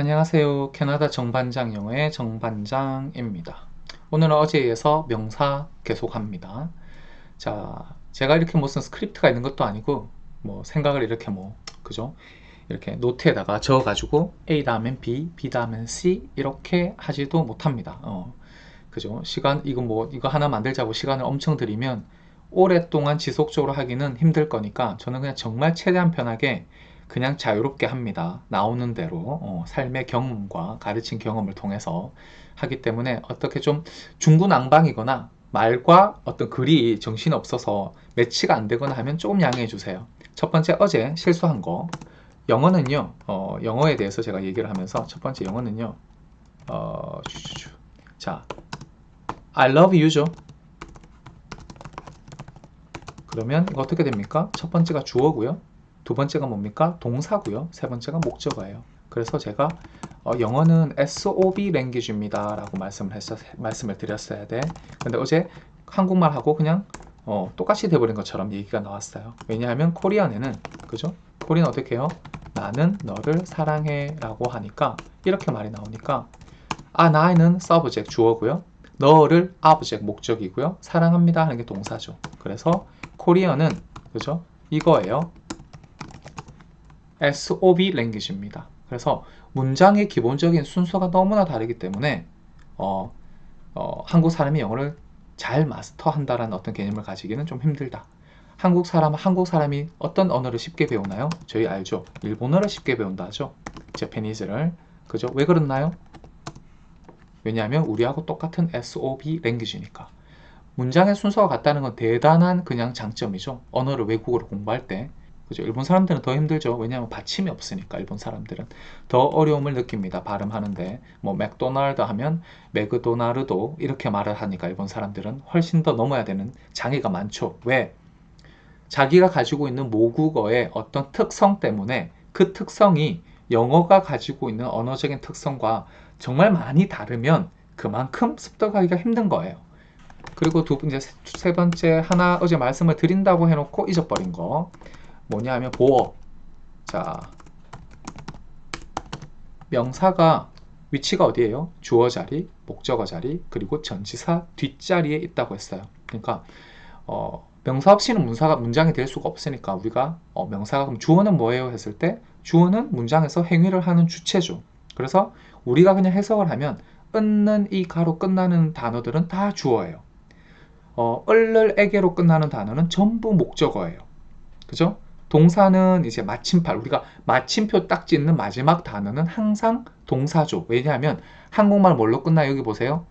안녕하세요. 캐나다 정반장 영어의 정반장입니다. 오늘은 어제에 이어서 명사 계속합니다. 자, 제가 이렇게 무슨 스크립트가 있는 것도 아니고 뭐 생각을 이렇게 뭐 그죠? 이렇게 노트에다가 적어가지고 A 다음엔 B, B 다음엔 C 이렇게 하지도 못합니다. 어, 그죠? 시간 이거 뭐 이거 하나 만들자고 시간을 엄청 들이면 오랫동안 지속적으로 하기는 힘들 거니까 저는 그냥 정말 최대한 편하게 그냥 자유롭게 합니다. 나오는 대로 어, 삶의 경험과 가르친 경험을 통해서 하기 때문에 어떻게 좀 중구난방이거나 말과 어떤 글이 정신 없어서 매치가 안 되거나 하면 조금 양해해 주세요. 첫 번째 어제 실수한 거 영어는요. 어, 영어에 대해서 제가 얘기를 하면서 첫 번째 영어는요. 어. 자, I love you죠. 그러면 이거 어떻게 됩니까? 첫 번째가 주어고요. 두 번째가 뭡니까? 동사고요. 세 번째가 목적어예요. 그래서 제가 어, 영어는 SOB 랭귀지입니다. 라고 말씀을 말씀을 드렸어야 돼. 근데 어제 한국말하고 그냥 어, 똑같이 돼버린 것처럼 얘기가 나왔어요. 왜냐하면 코리안에는 그죠? 코리안 어떻게 해요? 나는 너를 사랑해 라고 하니까 이렇게 말이 나오니까 아 나는 subject 주어고요. 너를 object 목적이고요. 사랑합니다 하는 게 동사죠. 그래서 코리안은 그죠? 이거예요. SOB 랭귀지입니다. 그래서 문장의 기본적인 순서가 너무나 다르기 때문에 어, 어, 한국 사람이 영어를 잘 마스터한다라는 어떤 개념을 가지기는 좀 힘들다. 한국 사람, 한국 사람이 어떤 언어를 쉽게 배우나요? 저희 알죠? 일본어를 쉽게 배운다 하죠? 제페니즈를. 그죠? 왜 그렇나요? 왜냐하면 우리하고 똑같은 SOB 랭귀지니까. 문장의 순서가 같다는 건 대단한 그냥 장점이죠. 언어를 외국어로 공부할 때. 그죠? 일본 사람들은 더 힘들죠. 왜냐하면 받침이 없으니까 일본 사람들은 더 어려움을 느낍니다. 발음하는데 뭐 맥도날드 하면 맥도나르도 이렇게 말을 하니까 일본 사람들은 훨씬 더 넘어야 되는 장애가 많죠. 왜? 자기가 가지고 있는 모국어의 어떤 특성 때문에 그 특성이 영어가 가지고 있는 언어적인 특성과 정말 많이 다르면 그만큼 습득하기가 힘든 거예요. 그리고 두 번째, 세 번째 하나 어제 말씀을 드린다고 해놓고 잊어버린 거. 뭐냐 하면 보어. 자, 명사가 위치가 어디예요? 주어 자리, 목적어 자리, 그리고 전치사 뒷자리에 있다고 했어요. 그러니까 어, 명사 없이는 문사가 문장이 될 수가 없으니까 우리가 어, 명사가 그럼 주어는 뭐예요 했을 때 주어는 문장에서 행위를 하는 주체죠. 그래서 우리가 그냥 해석을 하면 끊는 이 가로 끝나는 단어들은 다 주어예요. 어, 을을 에게로 끝나는 단어는 전부 목적어예요. 그죠? 동사는 이제 마침팔 우리가 마침표 딱 짓는 마지막 단어는 항상 동사죠. 왜냐하면 한국말 뭘로 끝나 여기 보세요.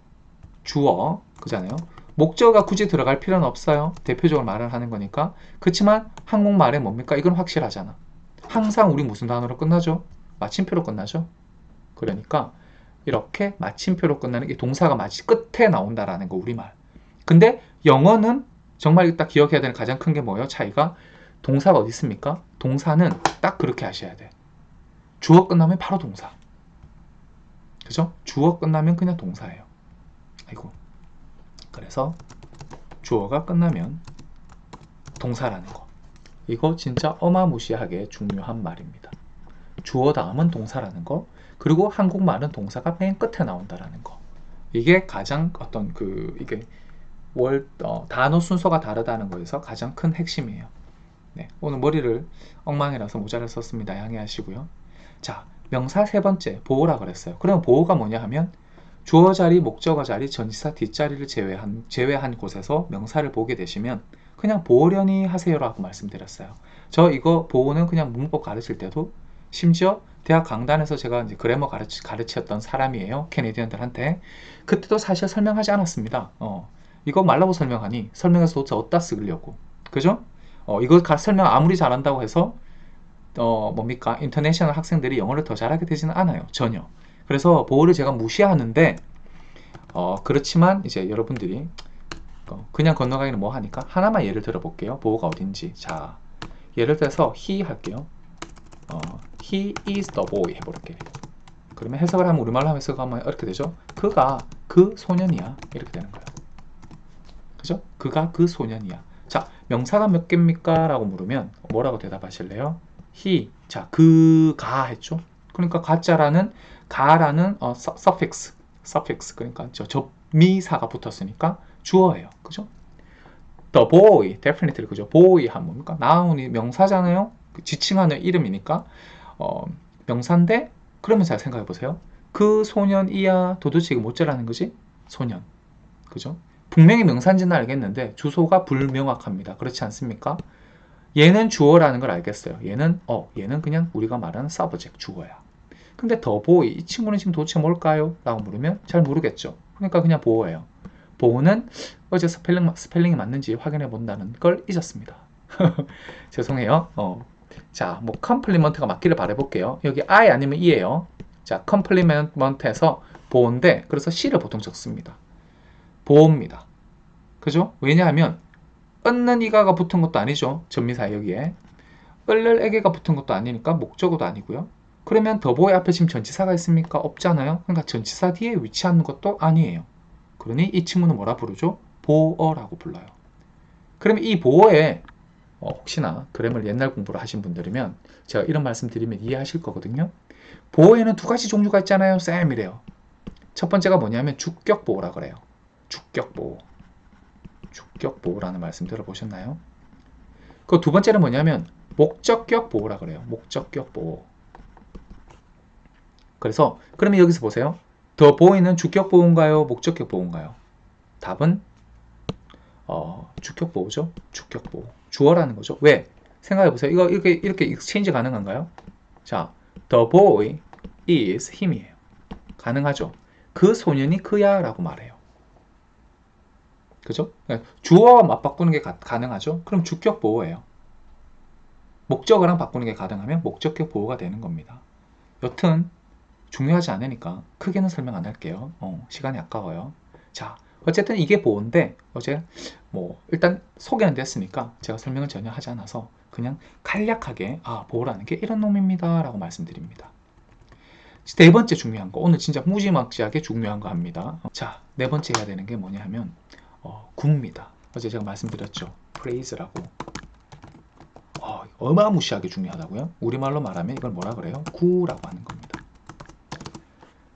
주어 그잖아요. 목적어가 굳이 들어갈 필요는 없어요. 대표적으로 말을 하는 거니까. 그렇지만 한국말에 뭡니까? 이건 확실하잖아. 항상 우리 무슨 단어로 끝나죠? 마침표로 끝나죠. 그러니까 이렇게 마침표로 끝나는 게 동사가 마치 끝에 나온다라는 거 우리말. 근데 영어는 정말 딱 기억해야 되는 가장 큰 게 뭐예요? 차이가 동사가 어디 있습니까? 동사는 딱 그렇게 하셔야 돼. 주어 끝나면 바로 동사. 그죠? 주어 끝나면 그냥 동사예요. 아이고. 그래서 주어가 끝나면 동사라는 거. 이거 진짜 어마무시하게 중요한 말입니다. 주어 다음은 동사라는 거. 그리고 한국말은 동사가 맨 끝에 나온다라는 거. 이게 가장 어떤 그 이게 월 어, 단어 순서가 다르다는 거에서 가장 큰 핵심이에요. 네, 오늘 머리를 엉망이라서 모자를 썼습니다. 양해하시고요. 자, 명사 세 번째 보호라 그랬어요. 그럼 보호가 뭐냐 하면 주어 자리, 목적어 자리, 전치사 뒷자리를 제외한 제외한 곳에서 명사를 보게 되시면 그냥 보호련히 하세요라고 말씀드렸어요. 저 이거 보호는 그냥 문법 가르칠 때도 심지어 대학 강단에서 제가 이제 그래머 가르치, 가르쳤던 사람이에요. 캐네디언들한테 그때도 사실 설명하지 않았습니다. 어, 이거 말라고 설명하니 설명해서 도대체 어디다 쓰려고 그죠? 어, 이거 설명 아무리 잘한다고 해서 어, 뭡니까? 인터내셔널 학생들이 영어를 더 잘하게 되지는 않아요. 전혀. 그래서 보호를 제가 무시하는데 어, 그렇지만 이제 여러분들이 어, 그냥 건너가기는 뭐 하니까 하나만 예를 들어 볼게요. 보호가 어딘지. 자, 예를 들어서 he 할게요. 어, he is the boy 해볼게요. 그러면 해석을 하면 우리말로 하면 해석하면 이렇게 되죠. 그가 그 소년이야. 이렇게 되는 거예요. 그죠? 그가 그 소년이야. 자, 명사가 몇 개입니까? 라고 물으면 뭐라고 대답하실래요? he. 자, 그 가 했죠? 그러니까 가짜라는 가라는 어, 서- suffix, 그러니까 저 접미사가 붙었으니까 주어예요. 그죠? The boy, definitely 그죠? boy 하면 뭡니까? noun이 명사잖아요. 그 지칭하는 이름이니까 어, 명사인데 그러면 잘 생각해 보세요. 그 소년이야 도대체 이게 뭐쩌라는 거지? 소년. 그죠? 분명히 명사인지는 알겠는데 주소가 불명확합니다. 그렇지 않습니까? 얘는 주어라는 걸 알겠어요. 얘는 어, 얘는 그냥 우리가 말하는 subject 주어야. 근데 더 보이 이 친구는 지금 도대체 뭘까요? 라고 물으면 잘 모르겠죠. 그러니까 그냥 보어예요. 보어는 어제 스펠링, 스펠링이 맞는지 확인해 본다는 걸 잊었습니다. 죄송해요. 어. 자, 뭐 컴플리먼트가 맞기를 바라볼게요. 여기 I 아니면 E예요. 자, 컴플리먼트에서 보어인데 그래서 C를 보통 적습니다. 보어입니다. 그죠? 왜냐하면 ը는 이가가 붙은 것도 아니죠. 전미사 여기에. 을을 에게가 붙은 것도 아니니까 목적어도 아니고요. 그러면 더보의 앞에 지금 전치사가 있습니까? 없잖아요. 그러니까 전치사 뒤에 위치하는 것도 아니에요. 그러니 이 친구는 뭐라 부르죠? 보어라고 불러요. 그러면 이 보어에 어, 혹시나 그래머를 옛날 공부를 하신 분들이면 제가 이런 말씀 드리면 이해하실 거거든요. 보어에는 두 가지 종류가 있잖아요. 쌤이래요. 첫 번째가 뭐냐면 주격 보어라 그래요. 주격 보어. 주격 보호라는 말씀 들어보셨나요? 그 두 번째는 뭐냐면 목적격 보호라 그래요. 목적격 보호. 그래서 그러면 여기서 보세요. 더 보이는 주격 보호인가요? 목적격 보호인가요? 답은 어, 주격 보호죠. 주격 보호. 주어라는 거죠. 왜? 생각해 보세요. 이거 이렇게 이렇게 익스체인지 가능한가요? 자, the boy is him이에요. 가능하죠. 그 소년이 그야라고 말해요. 그죠? 그러니까 주어와 맞바꾸는 게 가, 가능하죠? 그럼 주격 보호예요. 목적어랑 바꾸는 게 가능하면 목적격 보호가 되는 겁니다. 여튼 중요하지 않으니까 크게는 설명 안 할게요. 어, 시간이 아까워요. 자, 어쨌든 이게 보호인데 어제 뭐 일단 소개는 됐으니까 제가 설명을 전혀 하지 않아서 그냥 간략하게 아 보호라는 게 이런 놈입니다 라고 말씀드립니다. 네 번째 중요한 거 오늘 진짜 무지막지하게 중요한 거 합니다. 자, 네 번째 해야 되는 게 뭐냐 하면 어, 구입니다. 어제 제가 말씀드렸죠. 프레이즈라고. 어, 어마무시하게 중요하다고요. 우리말로 말하면 이걸 뭐라 그래요? 구라고 하는 겁니다.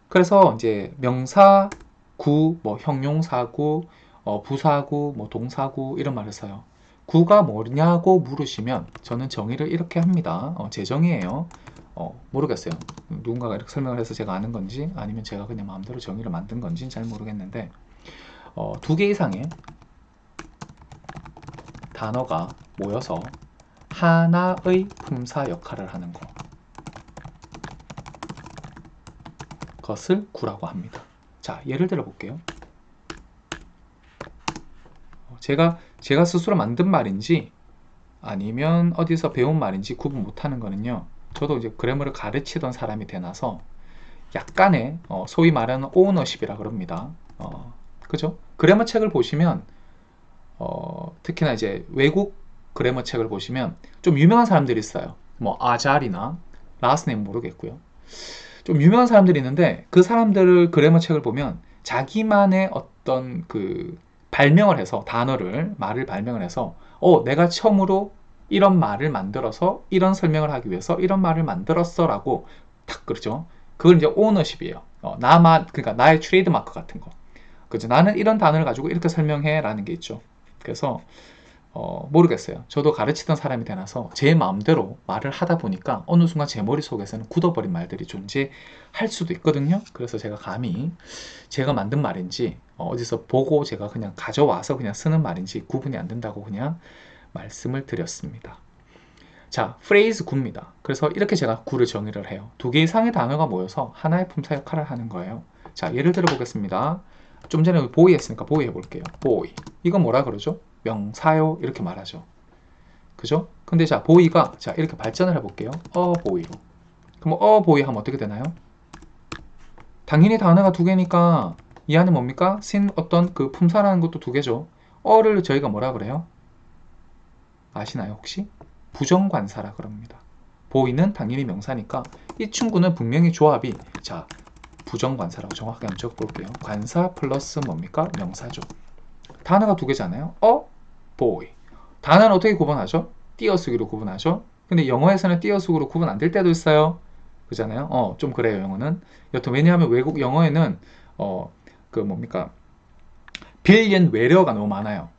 그래서 이제 명사, 구, 뭐 형용사구, 어, 부사구, 뭐 동사구 이런 말을 써요. 구가 뭐냐고 물으시면 저는 정의를 이렇게 합니다. 어, 제 정의예요. 어, 모르겠어요. 누군가가 이렇게 설명을 해서 제가 아는 건지 아니면 제가 그냥 마음대로 정의를 만든 건지는 잘 모르겠는데 어, 두개 이상의 단어가 모여서 하나의 품사 역할을 하는 것. 것을 구라고 합니다. 자, 예를 들어 볼게요. 어, 제가 제가 스스로 만든 말인지 아니면 어디서 배운 말인지 구분 못하는 거는요. 저도 이제 그래머를 가르치던 사람이 되나서 약간의 어, 소위 말하는 오너십이라 그럽니다. 어, 그죠? 그래머 책을 보시면 어, 특히나 이제 외국 그래머 책을 보시면 좀 유명한 사람들이 있어요. 뭐 아잘이나 라스네임 모르겠고요. 좀 유명한 사람들이 있는데 그 사람들을 그래머 책을 보면 자기만의 어떤 그 발명을 해서 단어를 말을 발명을 해서 어 내가 처음으로 이런 말을 만들어서 이런 설명을 하기 위해서 이런 말을 만들었어라고 탁 그러죠. 그걸 이제 오너십이에요. 어, 나만 그러니까 나의 트레이드 마크 같은 거. 그죠? 나는 이런 단어를 가지고 이렇게 설명해라는 게 있죠. 그래서 어, 모르겠어요. 저도 가르치던 사람이 되나서 제 마음대로 말을 하다 보니까 어느 순간 제 머릿속에서는 굳어버린 말들이 존재할 수도 있거든요. 그래서 제가 감히 제가 만든 말인지 어, 어디서 보고 제가 그냥 가져와서 그냥 쓰는 말인지 구분이 안 된다고 그냥 말씀을 드렸습니다. 자, 프레이즈 구입니다. 그래서 이렇게 제가 구를 정의를 해요. 두 개 이상의 단어가 모여서 하나의 품사 역할을 하는 거예요. 자, 예를 들어 보겠습니다. 좀 전에 보이 했으니까 보이 해볼게요. 보이. 이건 뭐라 그러죠? 명사요. 이렇게 말하죠. 그죠? 근데 자, 보이가, 자, 이렇게 발전을 해볼게요. 어, 보이로. 그럼 어, 보이 하면 어떻게 되나요? 당연히 단어가 두 개니까 이 안에 뭡니까? 신 어떤 그 품사라는 것도 두 개죠. 어를 저희가 뭐라 그래요? 아시나요, 혹시? 부정관사라 그럽니다. 보이는 당연히 명사니까 이 친구는 분명히 조합이 자, 부정관사라고 정확하게 한번 적어볼게요. 관사 플러스 뭡니까? 명사죠. 단어가 두 개잖아요. 어, boy. 단어는 어떻게 구분하죠? 띄어쓰기로 구분하죠. 근데 영어에서는 띄어쓰기로 구분 안 될 때도 있어요. 그잖아요. 어, 좀 그래요, 영어는. 여튼 왜냐하면 외국 영어에는 어, 그 뭡니까? 빌리언 외래어가 너무 많아요.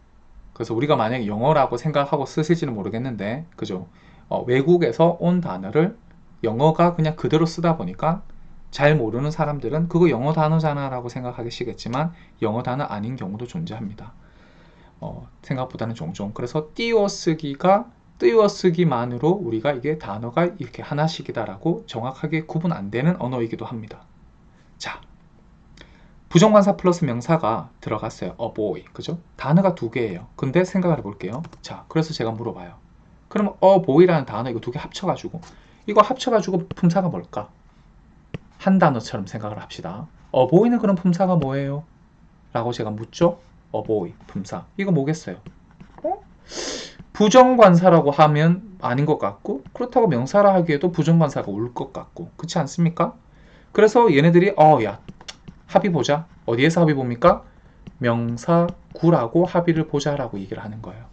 그래서 우리가 만약에 영어라고 생각하고 쓰실지는 모르겠는데, 그죠? 어, 외국에서 온 단어를 영어가 그냥 그대로 쓰다 보니까 잘 모르는 사람들은 그거 영어 단어잖아 라고 생각하시겠지만 영어 단어 아닌 경우도 존재합니다. 어, 생각보다는 종종. 그래서 띄어쓰기가 띄어쓰기만으로 우리가 이게 단어가 이렇게 하나씩이다라고 정확하게 구분 안 되는 언어이기도 합니다. 자, 부정관사 플러스 명사가 들어갔어요. a boy. 그죠? 단어가 두 개예요. 근데 생각을 해볼게요. 자, 그래서 제가 물어봐요. 그럼 a boy라는 단어 이거 두 개 합쳐가지고 이거 합쳐가지고 품사가 뭘까? 한 단어처럼 생각을 합시다. boy는 그럼 품사가 뭐예요? 라고 제가 묻죠? boy, 품사. 이거 뭐겠어요? 어? 부정관사라고 하면 아닌 것 같고 그렇다고 명사라 하기에도 부정관사가 올 것 같고 그렇지 않습니까? 그래서 얘네들이 어야 합의 보자 어디에서 합의 봅니까? 명사 구라고 합의를 보자라고 얘기를 하는 거예요.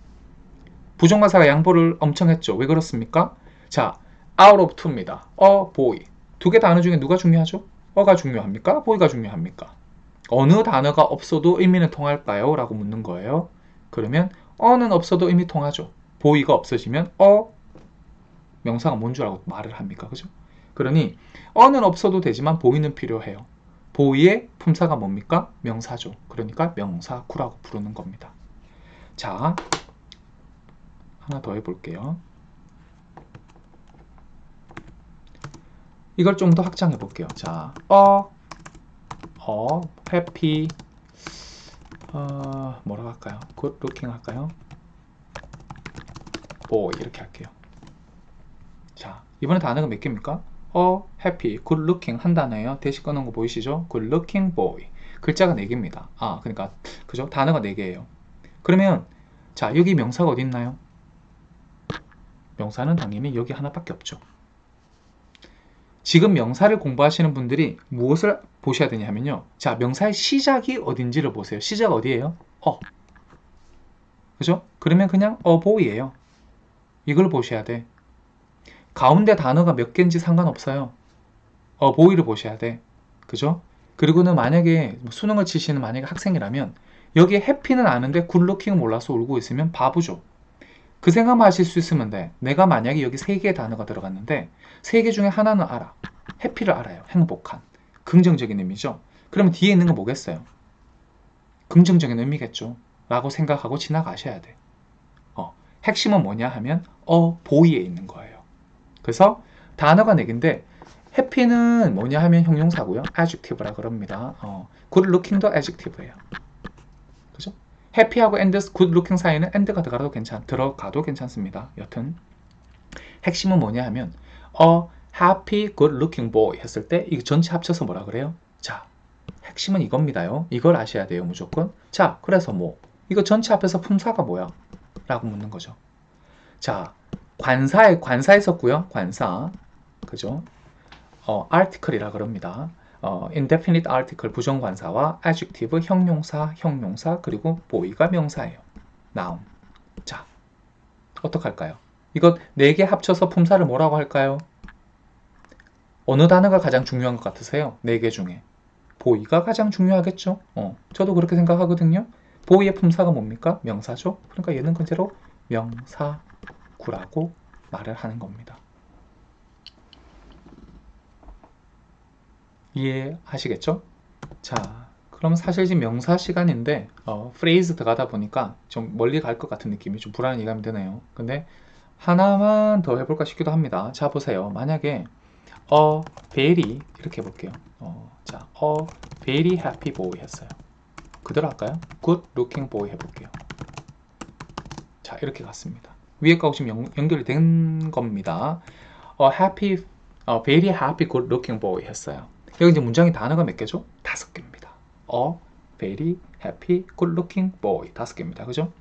부정관사가 양보를 엄청 했죠. 왜 그렇습니까? 자, out of to입니다. 어, boy. 두 개 단어 중에 누가 중요하죠? 어가 중요합니까? boy가 중요합니까? 어느 단어가 없어도 의미는 통할까요? 라고 묻는 거예요. 그러면 어는 없어도 의미 통하죠. 보이가 없어지면 어 명사가 뭔 줄 알고 말을 합니까? 그죠? 그러니 어는 없어도 되지만 보이는 필요해요. 보이의 품사가 뭡니까? 명사죠. 그러니까 명사구라고 부르는 겁니다. 자, 하나 더 해볼게요. 이걸 좀 더 확장해 볼게요. 자, 어, 어, happy, 어, 뭐라고 할까요? good looking 할까요? boy 이렇게 할게요. 자, 이번에 단어가 몇 개입니까? 어, happy, good looking 한 단어예요. 대시 꺼놓은 거 보이시죠? good looking boy. 글자가 4개입니다. 아, 그러니까 그죠? 단어가 4개예요. 그러면 자, 여기 명사가 어디 있나요? 명사는 당연히 여기 하나밖에 없죠. 지금 명사를 공부하시는 분들이 무엇을 보셔야 되냐면요. 자, 명사의 시작이 어딘지를 보세요. 시작 어디예요? 어. 그죠? 그러면 그냥 어보이예요. 이걸 보셔야 돼. 가운데 단어가 몇 개인지 상관없어요. 어보이를 보셔야 돼. 그죠? 그리고는 만약에 수능을 치시는 만약에 학생이라면 여기에 해피는 아는데 굿루킹 몰라서 울고 있으면 바보죠. 그 생각만 하실 수 있으면 돼. 내가 만약에 여기 세 개의 단어가 들어갔는데 세 개 중에 하나는 알아. 해피를 알아요. 행복한. 긍정적인 의미죠. 그러면 뒤에 있는 건 뭐겠어요? 긍정적인 의미겠죠. 라고 생각하고 지나가셔야 돼. 어, 핵심은 뭐냐 하면 어 보이에 있는 거예요. 그래서 단어가 네 개인데 해피는 뭐냐 하면 형용사고요. adjective라 그럽니다. 어, good looking도 adjective예요. 해피하고 good looking 사이는 and가 들어가도 괜찮 들어가도 괜찮습니다. 여튼 핵심은 뭐냐 하면 어 happy good looking boy 했을 때 이 전체 합쳐서 뭐라 그래요? 자, 핵심은 이겁니다요. 이걸 아셔야 돼요, 무조건. 자, 그래서 뭐 이거 전체 앞에서 품사가 뭐야? 라고 묻는 거죠. 자, 관사에 관사 있었고요. 관사. 그죠? 어, article이라 그럽니다. 어, indefinite article 부정관사와 adjective 형용사, 형용사 그리고 boy가 명사예요. noun. 자, 어떡할까요? 이것 네 개 합쳐서 품사를 뭐라고 할까요? 어느 단어가 가장 중요한 것 같으세요? 네 개 중에. 보이가 가장 중요하겠죠? 어, 저도 그렇게 생각하거든요. 보이의 품사가 뭡니까? 명사죠? 그러니까 얘는 그대로 명사구라고 말을 하는 겁니다. 이해하시겠죠? 자, 그럼 사실 지금 명사 시간인데 어, 프레이즈 들어가다 보니까 좀 멀리 갈 것 같은 느낌이 좀 불안한 예감이 드네요. 근데 하나만 더 해볼까 싶기도 합니다. 자, 보세요. 만약에 어, very 이렇게 해볼게요. 어, 자, 어, very happy boy 했어요. 그대로 할까요? good looking boy 해볼게요. 자, 이렇게 갔습니다. 위에 거하고 지금 연, 연결이 된 겁니다. 어, happy, 어, very happy 했어요. 여기 이제 문장의 단어가 몇 개죠? 다섯 개입니다. 어, very happy good looking boy 다섯 개입니다. 그죠?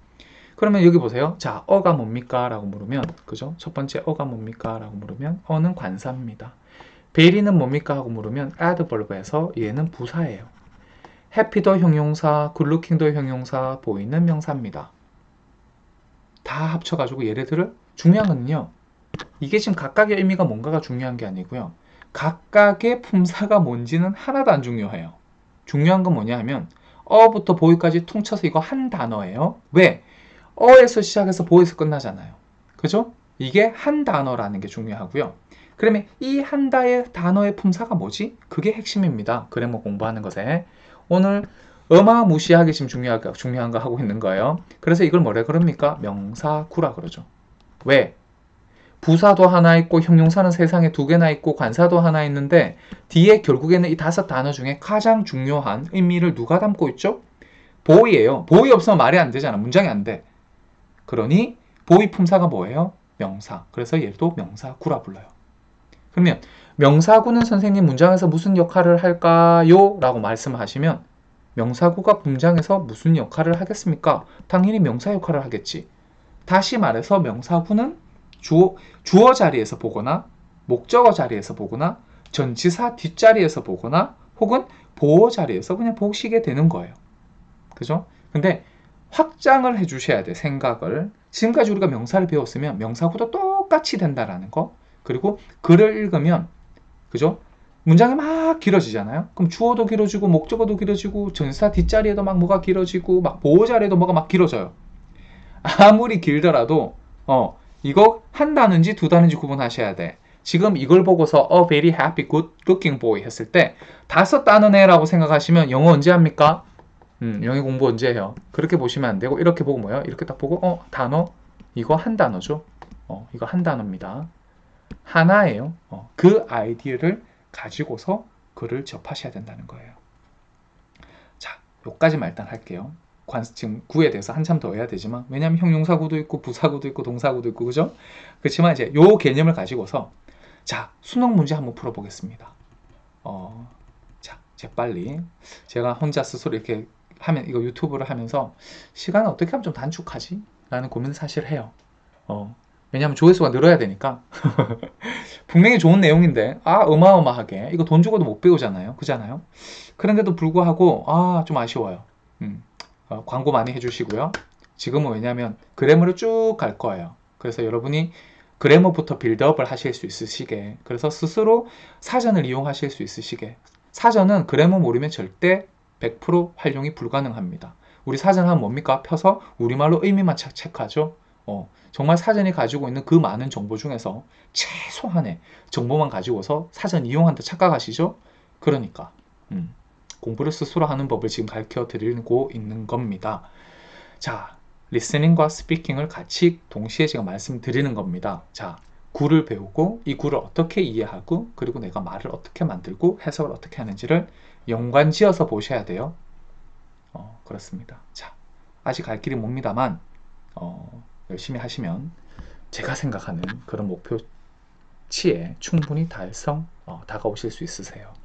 그러면 여기 보세요. 자, 어가 뭡니까? 라고 물으면, 그죠? 첫 번째 어가 뭡니까? 라고 물으면, 어는 관사입니다. 베리는 뭡니까? 하고 물으면, adverb에서 얘는 부사예요. happy도 형용사, looking도 형용사, 보이는 명사입니다. 다 합쳐가지고 얘네들을 중요한 건요. 이게 지금 각각의 의미가 뭔가가 중요한 게 아니고요. 각각의 품사가 뭔지는 하나도 안 중요해요. 중요한 건 뭐냐 하면 어부터 보이까지 퉁쳐서 이거 한 단어예요. 왜? 어에서 시작해서 보에서 끝나잖아요. 그죠? 이게 한 단어라는 게 중요하고요. 그러면 이 한 다의 단어의 품사가 뭐지? 그게 핵심입니다. 그래머 공부하는 것에. 오늘 어마무시하게 지금 중요한, 거- 중요한 거 하고 있는 거예요. 그래서 이걸 뭐라 그럽니까? 명사구라 그러죠. 왜? 부사도 하나 있고 형용사는 세상에 두 개나 있고 관사도 하나 있는데 뒤에 결국에는 이 다섯 단어 중에 가장 중요한 의미를 누가 담고 있죠? 보이예요. 보이 없으면 말이 안 되잖아. 문장이 안 돼. 그러니 보이 품사가 뭐예요? 명사. 그래서 얘도 명사구라 불러요. 그러면 명사구는 선생님 문장에서 무슨 역할을 할까요? 라고 말씀하시면 명사구가 문장에서 무슨 역할을 하겠습니까? 당연히 명사 역할을 하겠지. 다시 말해서 명사구는 주어, 주어 자리에서 보거나 목적어 자리에서 보거나 전치사 뒷자리에서 보거나 혹은 보어 자리에서 그냥 보시게 되는 거예요. 그죠? 근데 확장을 해 주셔야 돼, 생각을. 지금까지 우리가 명사를 배웠으면 명사구도 똑같이 된다라는 거. 그리고 글을 읽으면 그죠? 문장이 막 길어지잖아요. 그럼 주어도 길어지고 목적어도 길어지고 전사 뒷자리에도 막 뭐가 길어지고 막 보호 자리에도 뭐가 막 길어져요. 아무리 길더라도 어 이거 한 단어인지 두 단어인지 구분하셔야 돼. 지금 이걸 보고서 a very happy good looking boy 했을 때 다섯 단어네라고 생각하시면 영어 언제 합니까? 음, 영어 공부 언제 해요? 그렇게 보시면 안 되고 이렇게 보고 뭐예요? 이렇게 딱 보고 어 단어 이거 한 단어죠. 어 이거 한 단어입니다. 하나예요. 어, 그 아이디어를 가지고서 글을 접하셔야 된다는 거예요. 자, 요까지만 일단 할게요. 관, 지금 구에 대해서 한참 더 해야 되지만 왜냐하면 형용사구도 있고 부사구도 있고 동사구도 있고 그죠? 그렇지만 이제 요 개념을 가지고서 자 수능 문제 한번 풀어보겠습니다. 어, 자, 재빨리 제가 혼자 스스로 이렇게 하면 이거 유튜브를 하면서 시간을 어떻게 하면 좀 단축하지? 라는 고민을 사실 해요. 어, 왜냐하면 조회수가 늘어야 되니까 분명히 좋은 내용인데 아 어마어마하게 이거 돈 주고도 못 배우잖아요 그잖아요 그런데도 불구하고 아 좀 아쉬워요 음, 어, 광고 많이 해주시고요. 지금은 왜냐하면 그래머를 쭉갈 거예요. 그래서 여러분이 그래머부터 빌드업을 하실 수 있으시게 그래서 스스로 사전을 이용하실 수 있으시게. 사전은 그래머 모르면 절대 100% 활용이 불가능합니다. 우리 사전 하면 뭡니까? 펴서 우리말로 의미만 체- 체크하죠? 어, 정말 사전이 가지고 있는 그 많은 정보 중에서 최소한의 정보만 가지고서 사전 이용한다 착각하시죠? 그러니까. 음, 공부를 스스로 하는 법을 지금 가르쳐 드리고 있는 겁니다. 자, 리스닝과 스피킹을 같이 동시에 제가 말씀드리는 겁니다. 자, 구를 배우고 이 구를 어떻게 이해하고 그리고 내가 말을 어떻게 만들고 해석을 어떻게 하는지를 연관지어서 보셔야 돼요. 어, 그렇습니다. 자, 아직 갈 길이 멉니다만 어, 열심히 하시면 제가 생각하는 그런 목표치에 충분히 달성 어, 다가오실 수 있으세요.